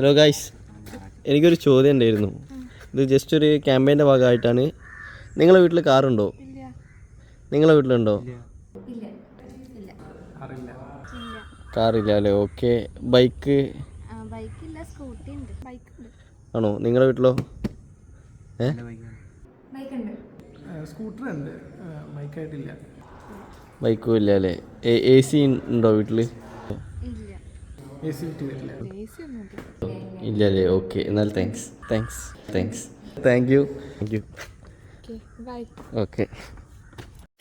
Hello guys എനിക്കൊരു ചോദ്യം ഉണ്ടായിരുന്നു ഇത് ജസ്റ്റ് ഒരു ക്യാമ്പയിന്റെ ഭാഗമായിട്ടാണ്. നിങ്ങളെ വീട്ടിൽ കാറുണ്ടോ ഇല്ല. നിങ്ങളെ വീട്ടിലുണ്ടോ? ഇല്ല. ഇല്ല. അറിയില്ല ഇല്ല. കാറില്ല അല്ലേ? ഓക്കെ ബൈക്ക് ആണോ? നിങ്ങളുടെ വീട്ടിലോ? ഏ? ബൈക്ക് ഉണ്ട്. സ്കൂട്ടർ ഉണ്ട്. ബൈക്കായിട്ടില്ല ബൈക്കും ഇല്ല. അല്ലേ? എ സി ഉണ്ടോ വീട്ടിൽ എ സി ഇല്ല അല്ലേ ഓക്കെ എന്നാൽ thanks thanks thanks thank you thank you okay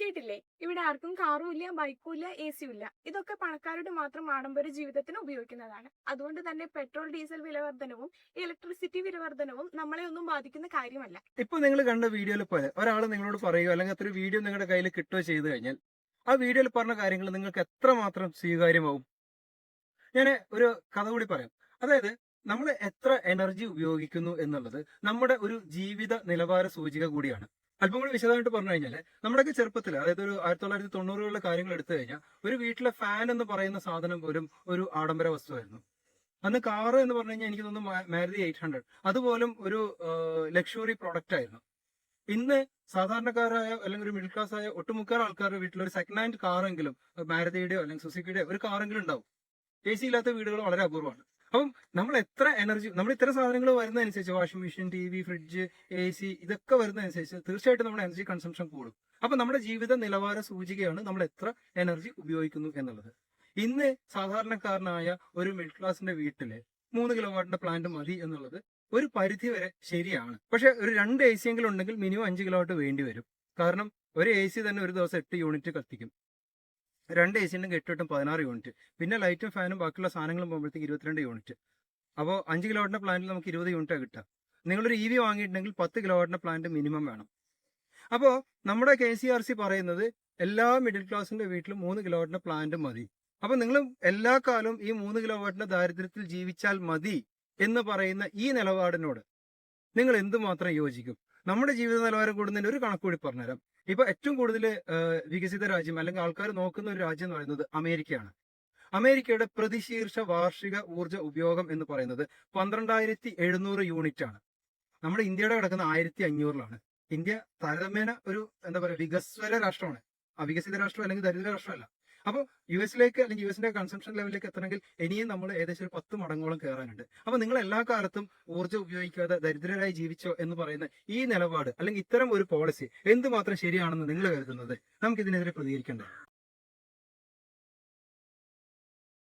കേട്ടില്ലേ? ഇവിടെ ആർക്കും കാറും ഇല്ല ബൈക്കും ഇല്ല എ സിയും ഇല്ല. ഇതൊക്കെ പണക്കാരുടെ മാത്രം ആഡംബര ജീവിതത്തിന് ഉപയോഗിക്കുന്നതാണ്. അതുകൊണ്ട് തന്നെ പെട്രോൾ ഡീസൽ വിലവർദ്ധനവും ഇലക്ട്രിസിറ്റി വിലവർദ്ധനവും നമ്മളെ ഒന്നും ബാധിക്കുന്ന കാര്യമല്ല. ഇപ്പൊ നിങ്ങൾ കണ്ട വീഡിയോയിൽ പോലെ ഒരാൾ നിങ്ങളോട് പറയുകയോ അല്ലെങ്കിൽ അത്ര വീഡിയോ നിങ്ങളുടെ കയ്യിൽ കിട്ടുകയോ ചെയ്തു കഴിഞ്ഞാൽ ആ വീഡിയോയിൽ പറഞ്ഞ കാര്യങ്ങൾ നിങ്ങൾക്ക് എത്ര മാത്രം സ്വീകാര്യമാവും? ഞാൻ ഒരു കഥ കൂടി പറയാം. അതായത് നമ്മൾ എത്ര എനർജി ഉപയോഗിക്കുന്നു എന്നുള്ളത് നമ്മുടെ ഒരു ജീവിത നിലവാര സൂചിക കൂടിയാണ്. അല്പം കൂടി വിശദമായിട്ട് പറഞ്ഞു കഴിഞ്ഞാൽ നമ്മുടെയൊക്കെ ചെറുപ്പത്തിൽ അതായത് ഒരു ആയിരത്തി തൊള്ളായിരത്തി തൊണ്ണൂറുകളിലെ കാര്യങ്ങൾ എടുത്തു കഴിഞ്ഞാൽ ഒരു വീട്ടിലെ ഫാൻ എന്ന് പറയുന്ന സാധനം പോലും ഒരു ആഡംബര വസ്തുവായിരുന്നു. അന്ന് കാർ എന്ന് പറഞ്ഞു കഴിഞ്ഞാൽ എനിക്ക് തോന്നുന്നു മാരുതി എയ്റ്റ് ഹൺഡ്രഡ് അതുപോലും ഒരു ലക്ഷറി പ്രൊഡക്റ്റ് ആയിരുന്നു. ഇന്ന് സാധാരണക്കാരായ അല്ലെങ്കിൽ ഒരു മിഡിൽ ക്ലാസ് ആയ ഒട്ടുമുക്കാൽ ആൾക്കാരുടെ വീട്ടിൽ ഒരു സെക്കൻഡ് ഹാൻഡ് കാറെങ്കിലും മാരുതിയുടെയോ അല്ലെങ്കിൽ സുസുക്കിയുടെയോ ഒരു കാറെങ്കിലും ഉണ്ടാവും. എ സി ഇല്ലാത്ത വീടുകൾ വളരെ അപൂർവമാണ്. അപ്പം നമ്മൾ എത്ര എനർജി നമ്മൾ ഇത്തരം സാധനങ്ങൾ വരുന്നതനുസരിച്ച് washing machine T V fridge A C ഇതൊക്കെ വരുന്നതനുസരിച്ച് തീർച്ചയായിട്ടും നമ്മുടെ എനർജി കൺസംഷൻ കൂടും. അപ്പൊ നമ്മുടെ ജീവിത നിലവാര സൂചികയാണ് നമ്മൾ എത്ര എനർജി ഉപയോഗിക്കുന്നു എന്നുള്ളത്. ഇന്ന് സാധാരണക്കാരനായ ഒരു മിഡിൽ ക്ലാസിന്റെ വീട്ടിൽ മൂന്ന് കിലോവാട്ടിന്റെ പ്ലാന്റ് മതി എന്നുള്ളത് ഒരു പരിധി വരെ ശരിയാണ്. പക്ഷെ ഒരു രണ്ട് എ സി എങ്കിലും ഉണ്ടെങ്കിൽ മിനിമം അഞ്ച് കിലോ വാട്ട് വേണ്ടി വരും. കാരണം ഒരു എ സി തന്നെ ഒരു ദിവസം എട്ട് യൂണിറ്റ് കത്തിക്കും. രണ്ട് എ സി കെട്ടിട്ടും പതിനാറ് യൂണിറ്റ് പിന്നെ ലൈറ്റും ഫാനും ബാക്കിയുള്ള സാധനങ്ങളും പോകുമ്പോഴത്തേക്ക് ഇരുപത്തിരണ്ട് യൂണിറ്റ് അപ്പോൾ അഞ്ച് കിലോവാട്ടിന്റെ പ്ലാന്റിൽ നമുക്ക് ഇരുപത് യൂണിറ്റാണ് കിട്ടുക. നിങ്ങളൊരു ഇ വി വാങ്ങിയിട്ടുണ്ടെങ്കിൽ പത്ത് കിലോവാട്ടിന്റെ പ്ലാന്റ് മിനിമം വേണം. അപ്പോൾ നമ്മുടെ കെ സി ആർ സി പറയുന്നത് എല്ലാ മിഡിൽ ക്ലാസിന്റെ വീട്ടിലും മൂന്ന് കിലോവാട്ടിന്റെ പ്ലാന്റ് മതി. അപ്പോൾ നിങ്ങൾ എല്ലാ കാലവും ഈ മൂന്ന് കിലോവാട്ടിന്റെ ദാരിദ്ര്യത്തിൽ ജീവിച്ചാൽ മതി എന്ന് പറയുന്ന ഈ നിലപാടിനോട് നിങ്ങൾ എന്തുമാത്രം യോജിക്കും? നമ്മുടെ ജീവിത നിലവാരം കൂടുന്നതിന് ഒരു കണക്ക് കൂടി പറഞ്ഞുതരാം. ഇപ്പൊ ഏറ്റവും കൂടുതൽ വികസിത രാജ്യം അല്ലെങ്കിൽ ആൾക്കാർ നോക്കുന്ന ഒരു രാജ്യം എന്ന് പറയുന്നത് അമേരിക്കയാണ്. അമേരിക്കയുടെ പ്രതിശീർഷ വാർഷിക ഊർജ ഉപയോഗം എന്ന് പറയുന്നത് പന്ത്രണ്ടായിരത്തി എഴുന്നൂറ് യൂണിറ്റ് ആണ് നമ്മുടെ ഇന്ത്യയുടെ കിടക്കുന്ന ആയിരത്തി അഞ്ഞൂറിലാണ്. ഇന്ത്യ താരതമ്യേന ഒരു എന്താ പറയുക വികസ്വര രാഷ്ട്രമാണ്. അവികസിത രാഷ്ട്രം അല്ലെങ്കിൽ ദരിദ്ര രാഷ്ട്രമല്ല. അപ്പോൾ യു എസിലേക്ക് അല്ലെങ്കിൽ യു എസിന്റെ കൺസംഷൻ ലെവലിലേക്ക് എത്തണമെങ്കിൽ ഇനിയും നമ്മൾ ഏകദേശം ഒരു പത്ത് മടങ്ങോളം കയറാനുണ്ട്. അപ്പൊ നിങ്ങൾ എല്ലാ കാലത്തും ഊർജം ഉപയോഗിക്കാതെ ദരിദ്രരായി ജീവിച്ചോ എന്ന് പറയുന്ന ഈ നിലപാട് അല്ലെങ്കിൽ ഇത്തരം ഒരു പോളിസി എന്തുമാത്രം ശരിയാണെന്ന് നിങ്ങൾ കരുതുന്നത്? നമുക്ക് ഇതിനെതിരെ പ്രതികരിക്കണ്ടേ